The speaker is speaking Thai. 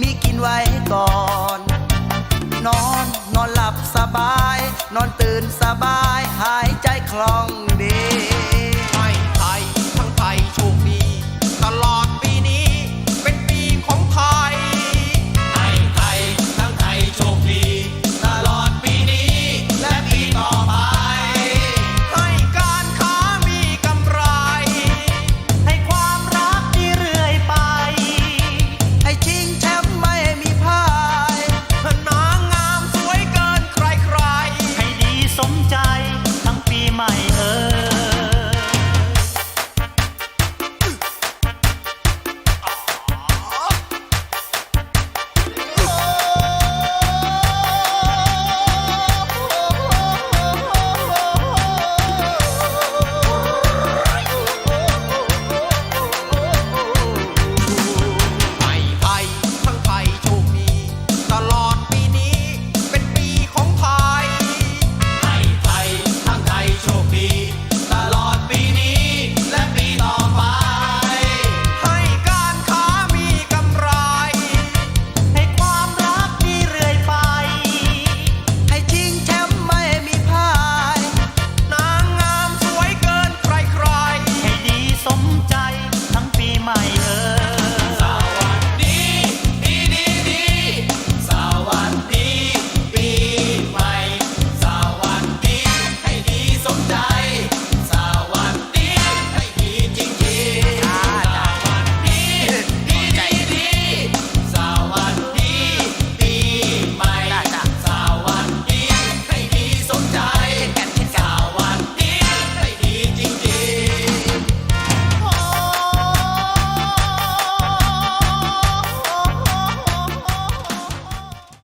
มีกินไว้ก่อน นอนนอนหลับสบาย นอนตื่นสบาย หายใจคล่อง